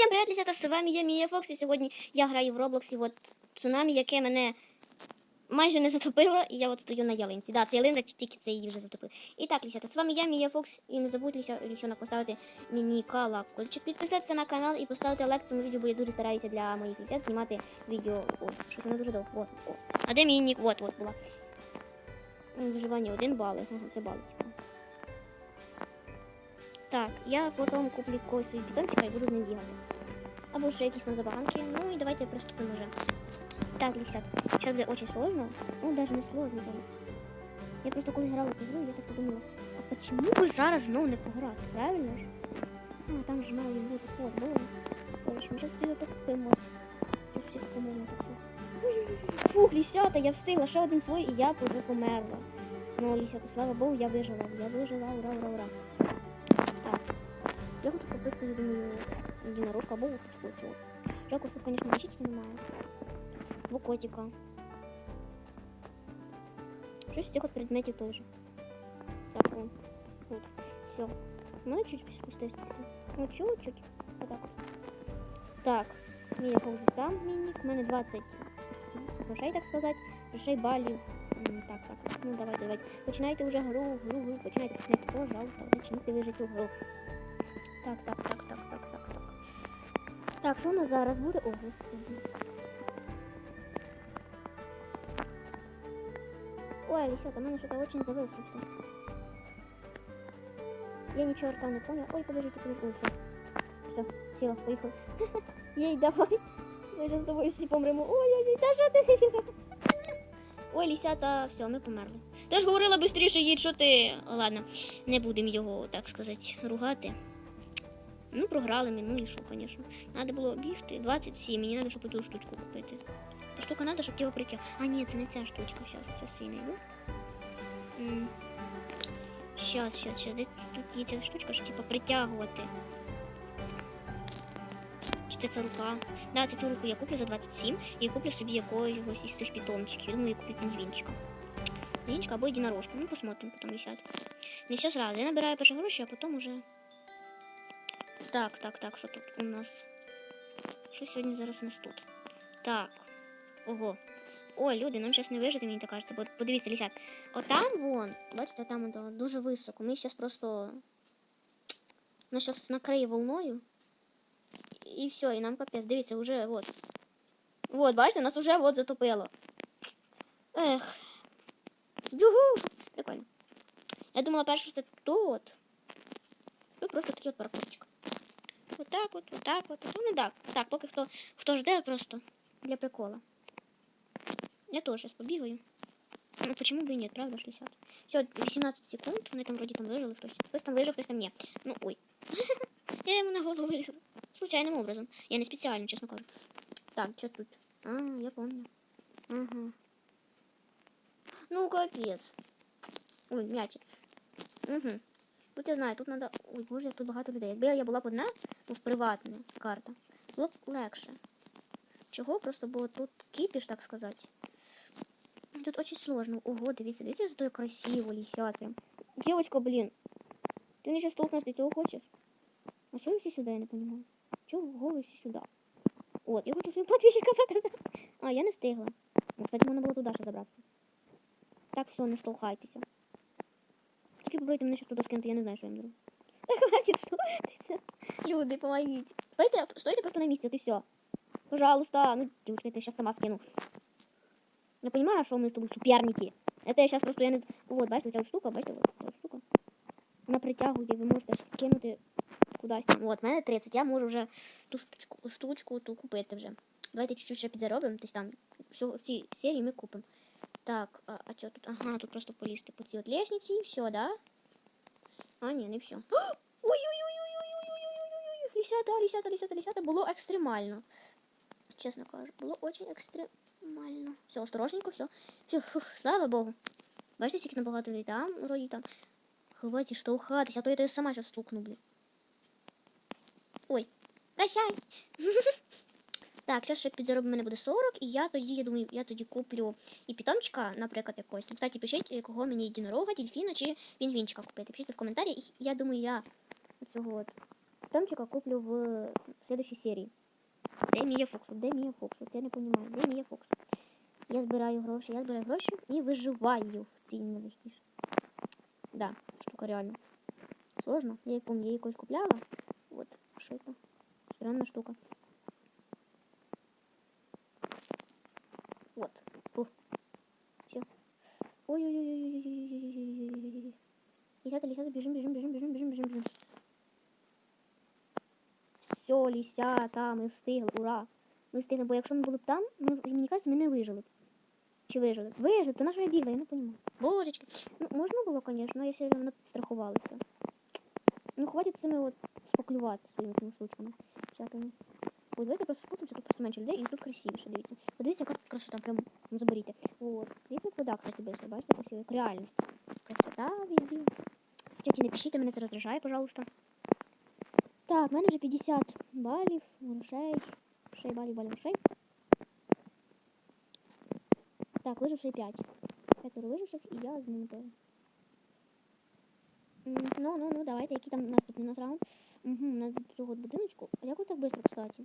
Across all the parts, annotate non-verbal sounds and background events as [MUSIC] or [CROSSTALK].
Всім привіт, лісята, з вами я Мія Фокс, і сьогодні я граю в Роблоксі, от цунамі, яке мене майже не затопило, і я от стою на ялинці. Да, це ялинка, тільки це її вже затопило. І так, лісята, з вами я, Мія Фокс, і не забудьте ліся, поставити мені колокольчик, підписатися на канал і поставити лайк цьому відео, бо я дуже стараюся для моїх лісят знімати відео. О, щось воно дуже довго. От, о. А де мій нік? От, от була. Виживання один бали. Ага, це бали. Так, я потім куплю когось питомчика і буду з ним бігати. Або ще якісь там забаганки. Ну і давайте приступимо вже. Так, Лисят, сейчас буде очень сложно. Ну, даже не сложно. Я просто коли грала цю гру, я так подумала, а почему би зараз знову не пограти, правильно ж? А, там же мало не бути сход, було. Короче, ми зараз померли так. Фух, Лисята, я встигла, ще один слой, і я вже померла. Ну, Лисята, слава Богу, я вижила. Я вижила, ура, ура, ура. Я хочу купити, я думаю, единорожку або уточку. Жалко, що, конечно, лисички немає. Або котика. Щось з цих от предметів теж. Так, вон. Вот. Все. Ну, чуть спуститися. Ну, чуть-чуть. Отак от. Так. Мій якогось там мінік. У мене 20 грошей, так сказати. Грошей балів. Так, так. Ну, давайте, давайте. Починайте вже гру, гру, гру. Починайте, починайте. Пожалуйста, починайте ви вже. Так, так, так, так, так, так, так. Так, що у нас зараз буде? О, господи. Ой, Алисата, у меня что-то очень зависло все. Я ни черта не понял. Ой, подождите, подождите. Все. Все, села, поехала. Ей, [LAUGHS] давай. Ми же з тобою всі помремо. Ой, ой, ой, та що ти? [LAUGHS] Ой, лісята, все, ми померли. Ти ж говорила швидше їдь, що ти. Ладно, не будемо його, так сказати, ругати. Ну, програли ми, ну і що, звісно. Надо було бігти 27, мені треба, щоб ту штучку купити. Та штука треба, щоб його притяг. А, ні, це не ця штучка. Зараз, зараз я знайду. М. Щас, щас, щас. Де тут є ця штучка, що типу притягувати. Чи це ця рука? Да, це цю руку я куплю за 27 і куплю собі якогось із цих питомчиків. Я думаю, я куплю пінгвінчика. Пінгвінчика або єдинорожку. Ну, посмотрим потім десят. Не все сразу. Я набираю перші гроші, а потім уже. Так, так, так, що тут у нас? Що сьогодні зараз у нас тут? Так. Ого. Ой, люди, нам зараз не вижити, мені так кажеться. Подивіться, лісят. Отам вон, бачите, там ото дуже високо. Ми зараз просто. Нас зараз накриє волною. І все, і нам капець. Дивіться, вже от. Вот, бачите, нас вже от затопило. Ех. Югу! Прикольно. Я думала перше, це тут. Тут просто такий от паркурчик. Отак от, отак от. Ну не так. Так, поки хто, хто жде просто для прикола. Я тоже сейчас побегаю. Ну, почему бы и нет, правда, 60? Все, 18 секунд. Вони там вроде там вижили хтось. Хтось там вижив, хтось там ні. Ну, ой. [LAUGHS] Я йому на голову вилізла. Случайним образом. Я не спеціально, чесно кажу. Так, що тут? А, я помню. Ага. Ну, капець. Ой, м'ячик. Угу. Тут я знаю, тут треба... Ой, боже, як тут багато людей. Якби я була б одна, ну, в приватна карта, було б легше. Чого? Просто було тут кипіш, так сказати. Тут очень сложно. Ого, дивіться, дивіться, зато як красиво летят прям. Девочка, блин. Ты мне сейчас толкнешь, ты чего хочешь? А что вы все сюда, я не понимаю? Чего вы все сюда? Вот, я хочу своим подписчикам показать. А, я не встигла. Ну, кстати, можна було туди ще забратися. Так, все, не штовхайтеся. Тільки попробуйте мене ще туди скинути, я не знаю, що я їм зроблю. [LAUGHS] Так, хватит штовхайтеся. Люди, помогите. Стойте, стойте просто на місці, от і все. Пожалуйста. Ну, девочка, я тебя сейчас сама скину. Я понимаю, что мы с тобой соперники. Это я сейчас просто я не... Вот, бачите, оця от штука, бачите, вот, ця от штука. Вона притягує, ви можете кинути кудись там. От, в мене 30, я можу вже ту штучку, штучку ту купити вже. Давайте чуть-чуть ще підзаробимо, десь там. Все, в цій серії ми купимо. Так, а, а що тут? Ага, тут просто полізти по цій от лестниці і все, да? А, ні, не все. Ой-ой-ой-ой-ой-ой-ой-ой-ой-ой-ой. Лісята, лісята, лісята, лісята. Було екстремально. Чесно кажу, було очень екстремально. Все, осторожненько, все. Все, фух, слава Богу. Бачите, скільки набагато людей там, вроді там. Хватить штовхатись, а то я тебе сама зараз стукну, блін. Ой, прощай. Так, зараз ще підзароб у мене буде 40, і я тоді, я думаю, я тоді куплю і питомчика, наприклад, якогось. Кстати, пишіть, кого мені єдинорога, дельфіна чи пінгвінчика купити. Пишіть в коментарі. І я думаю, я цього от Томчика куплю в следующей серії. Де Мія Фокс? Де Мія Фокс? От я не розумію, де Мія Фокс? Я збираю гроші, я збираю гроші і виживаю в цій нелегкій. Да, штука реально. Сложно. Я її помню, я її якось купляла. Вот, що це? Странна штука. Ой, ой, ой, ой, ой, ой, ой. Лисята, лисята, бежим, бежим, бежим, бежим, бежим, бежим, бежим. Все, лисята, ми встигли, ура! Мы встигли, бо якщо ми були б там, ми, мені кажется, ми не вижили б. Чи вижили? Вижили, то на що я бігла, я не розумію. Божечки. Ну, можна було, звісно, якщо вона страхувалася. Ну, хватить цими от споклювати своїми цими штучками. Всякими. Ой, давайте просто спустимося, тут просто менше людей і тут красивіше, дивіться. Подивіться, яка тут красота, прям ну, заберіть. Вот. Дивіться, кстати, быстро, бачите, красиво, реальність. Красота везде. Тетя, напишіть, мене це роздражає, пожалуйста. Так, в мене вже 50 балів, грошей. 6 балів, балів, грошей. Так, виживший 5. П'ятеро виживших, і я з ними. Ну, ну, ну, давайте, який там наступний у нас раунд. Угу, на цього будиночку. А як так швидко, кстати,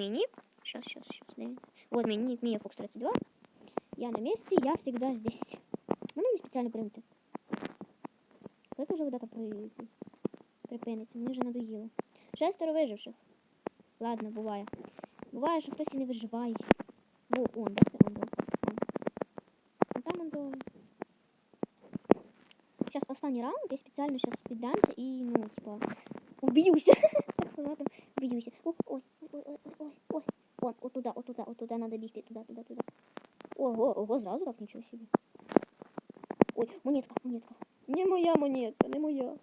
вот мій нік. Сейчас, сейчас, сейчас. Да. Вот мій нік, Мия Фокс 32. Я на месте, я всегда здесь. Мене не спеціально приймати. Коли вже вода там при... припиниться, мені вже надоїло. Шестеро виживших. Ладно, буває. Буває, що хтось і не виживає. Во, он, да, це он, да. Он. А там он до... Сейчас останній раунд, я спеціально сейчас піддамся і, ну, типа, уб'юся. [LAUGHS] так сказати, уб'юся. О, Ой, Ой, ой, ой, ой. Вон, от туди, от туди, от туди надо бігти, туди, туди, туди. Ого, ого, зразу так нічого собі. Ой, монетка, монетка. Не моя монетка, не моя.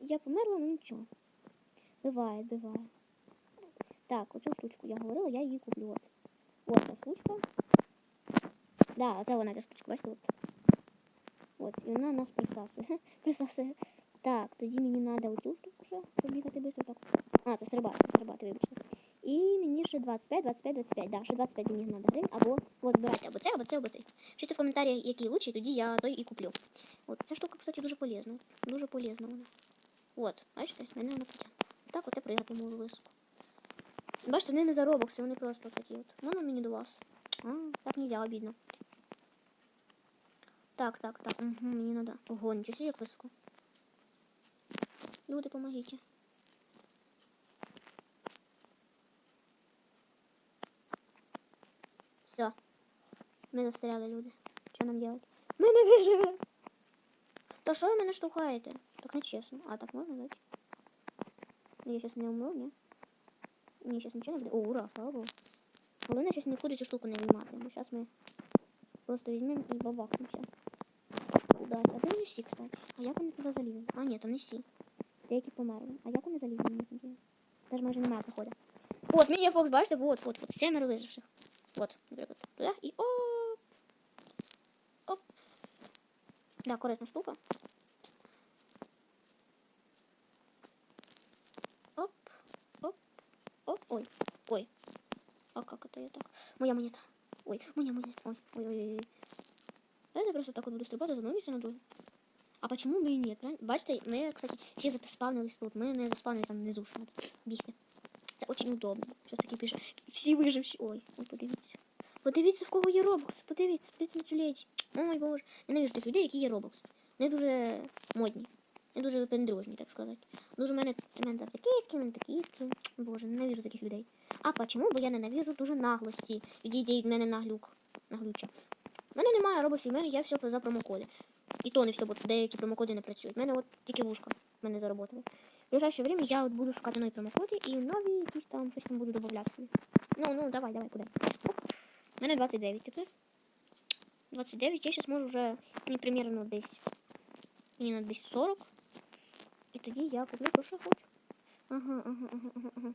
Я померла, ну нічого. Буває, буває. Так, оцю штучку я говорила, я її куплю. От. От ця штучка. Да, це вона ця штучка, бачите, от. От, і вона нас присасує. присасує. Так, тоді мені треба оцю штуку ще побігати швидко. Так. А, це стрибати, це вибачте. І мені ще 25, 25, 25. Да, ще 25 мені треба гривень, або от збирайте або це, або це, або це. Пишіть в коментарях, який лучший, тоді я той і куплю. От, ця штука, кстати, дуже полезна. Дуже полезна вона. От, бачите, мене вона потягне. Так, от я пригати можу високо. Бачите, вони не за робокси, вони просто такі от. Ну, мені до вас. А, так нельзя, обідно. Так, так, так. Угу, мені надо. Ого, нічого себе, як високо. Люди, помогите. Все. Ми застряли, люди. Що нам делать? Ми не виживемо. Та що ви мене штукаєте? Так нечесно. А, так можна дати? Я сейчас не умру, ні? Ні, сейчас нічого не буде. О, ура, слава Богу. Головне, зараз нікуди цю штуку не виймати. Бо зараз ми просто візьмемо і бабахнемося. Кудись. А де не сі, кстати? А як вони туди залізли? А, ні, там не сі. Деякі померли. А як вони залізли, мені цікаво. Даже майже немає проходу. От, мені Фокс, бачите, вот, вот, вот, семеро виживших. Вот, наприклад, туди і оп. Оп. Да, корисна штука. Оп, оп, оп, ой, ой. А как это я так? Моя монета. Ой, моя монета. Ой, ой, ой, ой. Я просто так вот буду одного місця на друге. А почему бы и нет? правильно? Бачите, ми, кстати, всі заспавнились тут. Ми не заспавнились там внизу, що надо бігти. Очень удобно. Щось таке пише. Всі виживші. Ой, ой, подивіться. Подивіться, в кого є робокс. Подивіться, подивіться на цю. Ой, боже. Ненавижу тих людей, які є робокс. Вони дуже модні. Вони дуже пендружні, так сказати. Дуже мене мене такі скін, мене такі. Боже, ненавижу таких людей. А почему? Бо я ненавижу дуже наглості. Відійде від мене наглюк. Наглюча. У мене немає робоксів, в мене є все за промокоди. І то не все, бо деякі промокоди не працюють. У мене от тільки вушка в мене заработали. В ближайшее время я от буду шукати нові промокоди і нові якісь там щось там буду додавати. Ну, ну, давай, давай, куди? У мене 29 тепер. 29, я зараз можу вже, мені примерно десь, мені на десь 40. І тоді я куплю то, що хочу. Ага, ага, ага, ага.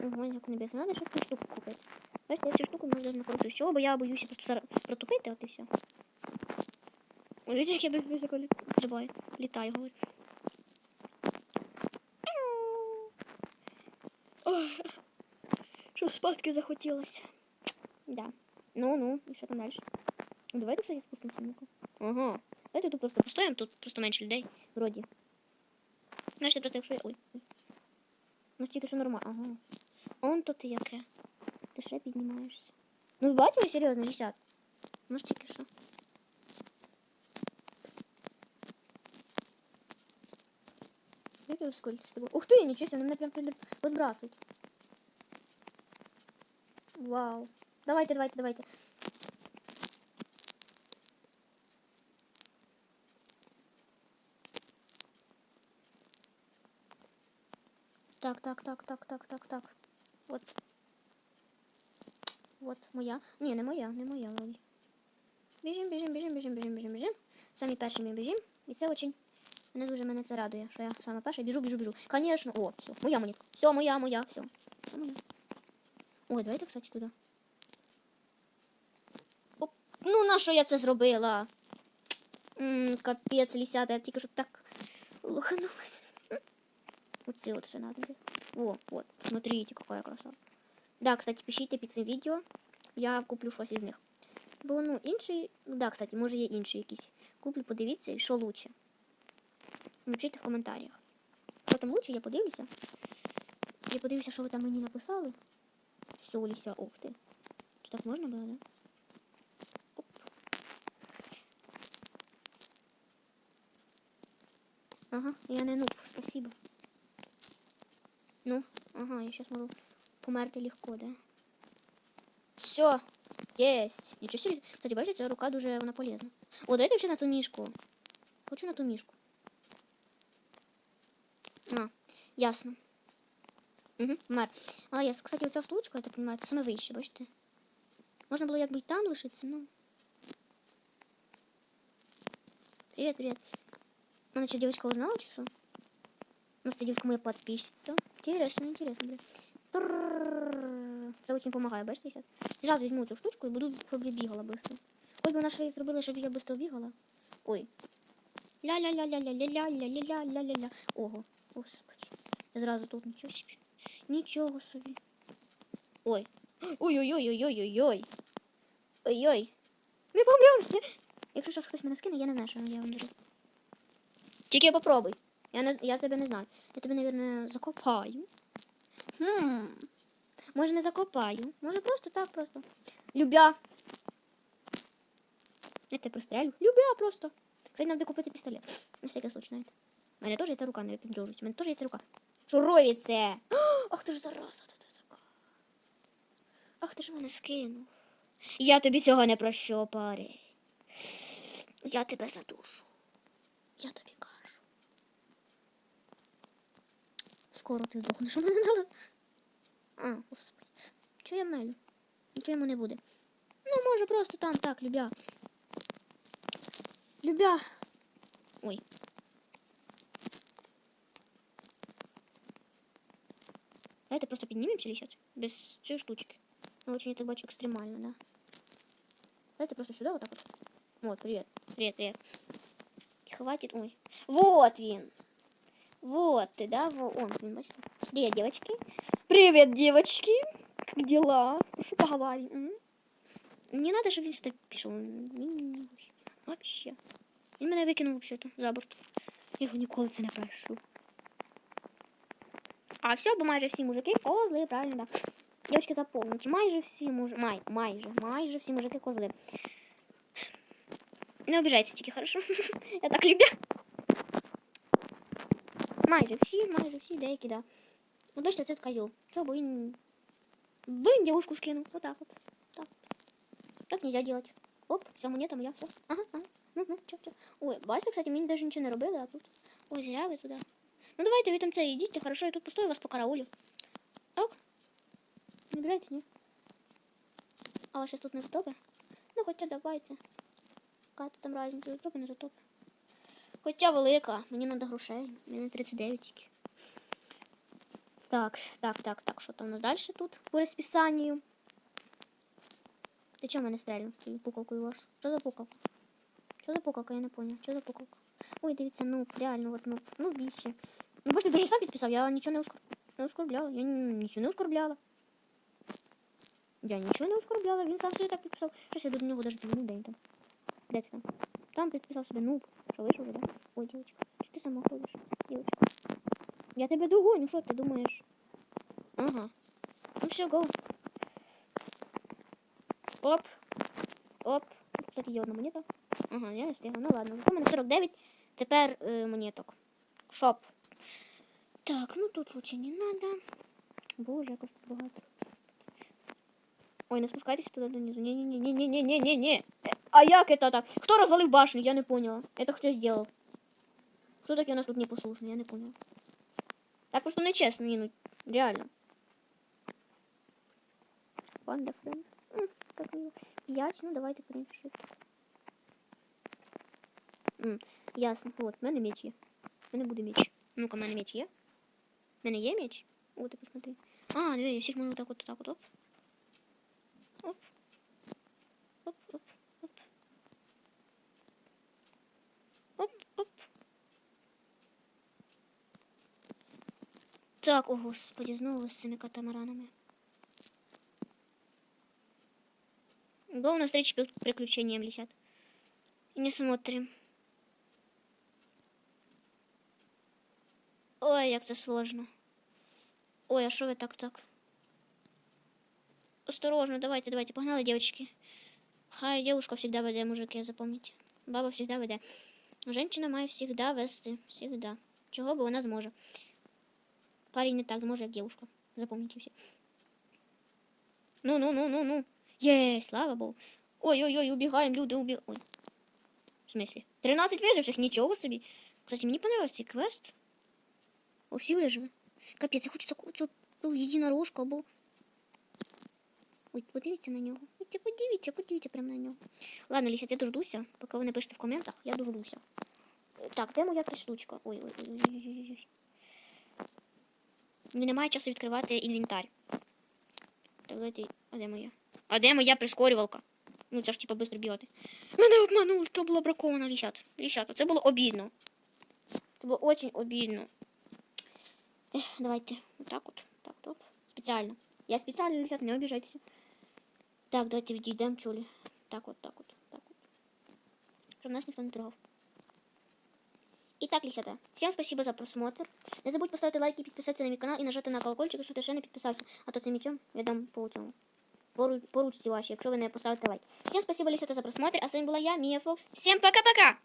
Як небесно. Надо ще цю штуку купити. Бачите, я цю штуку можу даже накрутити. Всього, бо я боюся просто протупити, от і все. Ой, як я високо стрибаю. Літаю, говорю. Що спадки захотілося. Да. Ну, ну, і що там далі? Ну, давайте, кстати, спустимося. Ага. Давайте тут просто постоїмо, тут просто менше людей, вроді. Знаєте, просто якщо я... Ой. ой. Ну, тільки що нормально. Ага. Он то ти яке. Ти ще піднімаєшся. Ну, ви бачили, серйозно, висять. Ну ж тільки що. Як я ускорити з тобою? Ух ти, нічого себе, вони мене прям під- підбрасують. Вау. Давайте, давайте, давайте. Так, так, так, так, так, так, так. Вот. Вот моя. Ні, не моя, не моя вроді. Біжим, біжим, біжим, біжим, біжим, біжим, біжим. Самі перші ми біжим. І це очень. Мене дуже мене це радує, що я саме перша біжу, біжу, біжу. Конечно. О, все, моя монетка. Все, моя, моя, все. Все моя. Ой, давайте, кстати, туди. Оп. Ну, на що я це зробила? М, капець, лісята, я тільки що так лоханулась. Оце от ще надо. О, вот, смотрите, какая краса. Да, кстати, пишіть під цим відео. Я куплю щось із них. Бо, ну, інший, да, кстати, може є інші якісь. Куплю, подивіться, і що лучше. Напишіть в коментарях. Що там лучше, я подивлюся. Я подивлюся, що ви там мені написали. Все, Ліся, ух ти. Чи так можна було, да? Оп. Ага, я не нуб, спасибо. Ну, ага, я сейчас могу померти легко, да? Все, есть. Нічого собі. Кстати, бачите, рука дуже вона полезна. О, давайте ще на ту мішку. Хочу на ту мішку. А, ясно. Угу, мер. А, я, кстати, оця штучка, я так понимаю, це саме вище, бачите? Можна було якби й там лишитися, ну. Привет, привет. Она что, девочка узнала, чи? Может, девушка моя подписчица. Интересно, интересно, блин. Це очень помогає, бачите, зараз. Зараз візьму цю штучку і буду, щоб я бігала. Хоч би вона ще зробила, щоб я швидко бігала. Ой. Ля-ля-ля-ля-ля-ля-ля-ля-ля-ля-ля-ля-ля. Ого, господи. Я зразу тут нічого собі. Нічого собі. Ой. Ой-ой-ой-ой-ой-ой-ой. Ой-ой. Ми помремся. Якщо зараз хтось мене скине, я не знаю, що я вам зроблю. Тільки попробуй. Я, не, я тебе не знаю. Я тебе, наверное, закопаю. Хм. Може не закопаю. Може просто так просто. Любя. Я тебе прострелю. Любя просто. Кстати, нам купити пістолет. На всякий случай навіть. У мене теж є ця рука, не піджовують. У мене теж є ця рука. Шуровіце! [GASPS] Ах ти ж зараза. Ах ти ж мене скинув. Я тобі цього не прощу, парень. Я тебе задушу. Я тобі Скоро ти здохнеш. [LAUGHS] у мене на лис- А, господи. Чого я мелю? Нічого йому не буде. Ну, може, просто там так, любя. Любя. Ой. Давайте просто піднімемося лісять. Без цієї штучки. Ну, очень я так бачу екстремально, да. Давайте просто сюда вот так вот. Вот, привет. Привет, привет. И хватит. Ой. Вот він. Вот ты, да? Во, он, блин, бачите? Привет, девочки. Привет, девочки. Как дела? Что поговорим? м? Не надо, щоб він сюди пішов. Він вообще- Вообще. Він мене викинув вообще-то за борт. Я його ніколи це не прощу. А все, бо майже всі мужики козли, правильно, да. Девочки, запомните, майже всі мужики, май, майже, майже всі мужики козли. Не обижайтесь тільки, хорошо? [LAUGHS] Я так люблю. Майже всі, майже всі, деякі, да. Ну, бачите, це козел. Чого, бо він... Бо він девушку скинув. Вот так вот. Так. Так нельзя делать. Оп, вся монета моя, все. Ага, ага. Ну, ну, чоп, чоп. Ой, бачите, кстати, мені даже нічого не робили, а тут. Ой, зря ви туди. Ну давайте ви там це йдіть, хорошо, я тут постою вас по караулю. Ок. Не обижайтесь, ні? А вас щас тут не затопи? Ну, хоча давайте. Яка тут там разниця, затопи, не затопи. Хоча велика, мені треба грошей. Мені 39 тільки. Так, так, так, так. Що там у нас далі тут по розписанню? Ти чого мене стрелю? Пукалкою вашу? Що за пукалка? Що за пукалка? Я не поняв. Що за пукалка? Ой, дивіться, ну, реально, от ну, ну більше. Ну, бачите, даже сам підписав, я нічого не, оскор... не оскорбляла. Я ні- нічого не оскорбляла. Я нічого не оскорбляла, він сам собі так підписав. Щось я до нього даже не день там. Де ти там? Там підписав себе нуб. Що вийшов да? Ой, дівчинка, що ти сама ходиш? Дівчинка. Я тебе догоню, що ти думаєш? Ага. Ну все, гоу. Оп. Оп. Кстати, є одна монета. Ага, я не встигла. Ну ладно. У мене 49. Тепер е, монеток. Шоп. Так, ну тут лучше не надо. Боже, якось тут багато. Ой, не спускайтесь туда донизу. Не-не-не-не-не-не-не-не. А як это так? Кто развалил башню? Я не поняла. Это кто сделал? Кто такие у нас тут непослушные? Я не поняла. Так просто нечестно, не, ну, реально. Панда френд. М, Как мило. П'ять, ну давайте в принципі. М, Ясно. От, в мене меч є. В мене буде меч. Ну-ка, в мене меч є. В мене є меч? О, ти посмотри. А, диви, я всіх можу так от, так от, оп. Оп. Оп, оп, оп. Оп, оп. Так, о господи, знову з цими катамаранами. Гоу навстречу приключениям летят. И не смотрим. Ой, як це сложно. Ой, а що ви так так? Осторожно, давайте, давайте, погнали, девочки. Хай девушка всегда веде, мужики, запомните. Баба всегда веде. Женщина має всегда вести. Всегда. Чого бо вона зможе. Парень не так зможе, як девушка. Запомните всі. Ну, ну, ну, ну, ну. Є, слава Богу. Ой-ой-ой, убігаємо, люди, убігаємо. Ой. В смысле? 13 виживших, нічого собі. Кстати, мені понравився цей квест. О, всі вижили. Капець, я хочу таку цю, цю єдинорожку або. Ой, подивіться на нього. Ой, подивіться, подивіться прямо на нього. Ладно, Ліся, я дождуся. Поки ви напишете в коментах, я дождуся. Так, де моя штучка? Ой, ой, ой, ой, ой, ой. Немає часу відкривати інвентар. Так, давайте. А де моя? А де моя прискорювалка? Ну, це ж типа швидко бігати. Мене обманули, то було браковано, лісята. Лісята, це було обідно. Це було дуже обідно. Ех, давайте. Отак от. Так, топ. Спеціально. Я спеціально, лісята, не обіжайтеся. Так, давайте відійдемо чулі. Так от, так от, так от. Щоб нас ніхто не трогав. Итак, лисята, всем спасибо за просмотр. Не забудь поставить лайк и подписаться на мой канал и нажати на колокольчик, якщо ти ще не підписався. А то цим мечом я дам по цьому. Пору- По ручці вашій, якщо ви не поставите лайк. Всем спасибо, лисята, за просмотр. А с вами была я, Мия Фокс. Всем пока-пока!